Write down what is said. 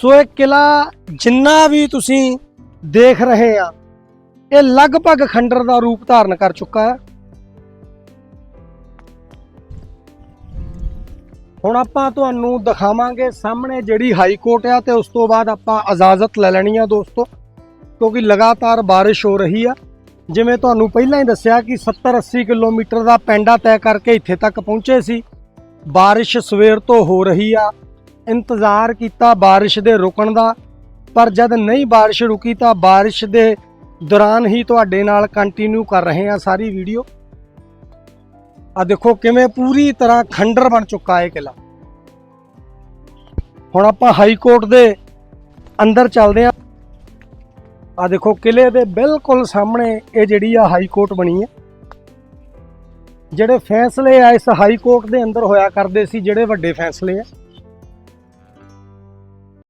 ਸੋ ਇਹ ਕਿਲਾ ਜਿੰਨਾ ਵੀ ਤੁਸੀਂ ਦੇਖ ਰਹੇ ਆ, ਇਹ ਲਗਭਗ ਖੰਡਰ ਦਾ ਰੂਪ ਧਾਰਨ ਕਰ ਚੁੱਕਾ ਹੈ। ਹੁਣ ਆਪਾਂ ਤੁਹਾਨੂੰ ਦਿਖਾਵਾਂਗੇ ਸਾਹਮਣੇ ਜਿਹੜੀ ਹਾਈ ਕੋਰਟ ਆ ਤੇ ਉਸ ਤੋਂ ਬਾਅਦ ਆਪਾਂ ਇਜਾਜ਼ਤ ਲੈ ਲੈਣੀ ਆ ਦੋਸਤੋ, ਕਿਉਂਕਿ ਲਗਾਤਾਰ ਬਾਰਿਸ਼ ਹੋ ਰਹੀ ਆ। ਜਿਵੇਂ ਤੁਹਾਨੂੰ ਪਹਿਲਾਂ ਹੀ ਦੱਸਿਆ ਕਿ 70 80 ਕਿਲੋਮੀਟਰ ਦਾ ਪੈਂਡਾ ਤੈਅ ਕਰਕੇ ਇੱਥੇ ਤੱਕ ਪਹੁੰਚੇ ਸੀ। ਬਾਰਿਸ਼ ਸਵੇਰ ਤੋਂ ਹੋ ਰਹੀ ਆ ਇੰਤਜ਼ਾਰ ਕੀਤਾ ਬਾਰਿਸ਼ ਦੇ ਰੁਕਣ ਦਾ, ਪਰ ਜਦ ਨਹੀਂ ਬਾਰਿਸ਼ ਰੁਕੀ ਤਾਂ ਬਾਰਿਸ਼ ਦੇ ਦੌਰਾਨ ਹੀ ਤੁਹਾਡੇ ਨਾਲ ਕੰਟੀਨਿਊ ਕਰ ਰਹੇ ਹਾਂ ਸਾਰੀ ਵੀਡੀਓ ਆ ਦੇਖੋ ਕਿਵੇਂ ਪੂਰੀ ਤਰ੍ਹਾਂ ਖੰਡਰ ਬਣ ਚੁੱਕਾ ਹੈ ਇਹ ਕਿਲਾ ਹੁਣ ਆਪਾਂ ਹਾਈ ਕੋਰਟ ਦੇ ਅੰਦਰ ਚੱਲਦੇ ਹਾਂ। ਆ ਦੇਖੋ ਕਿਲੇ ਦੇ ਬਿਲਕੁਲ ਸਾਹਮਣੇ ਇਹ ਜਿਹੜੀ ਆ ਹਾਈ ਕੋਰਟ ਬਣੀ ਹੈ। ਜਿਹੜੇ ਫੈਸਲੇ ਆ ਇਸ ਹਾਈ ਕੋਰਟ ਦੇ ਅੰਦਰ ਹੋਇਆ ਕਰਦੇ ਸੀ, ਜਿਹੜੇ ਵੱਡੇ ਫੈਸਲੇ ਆ।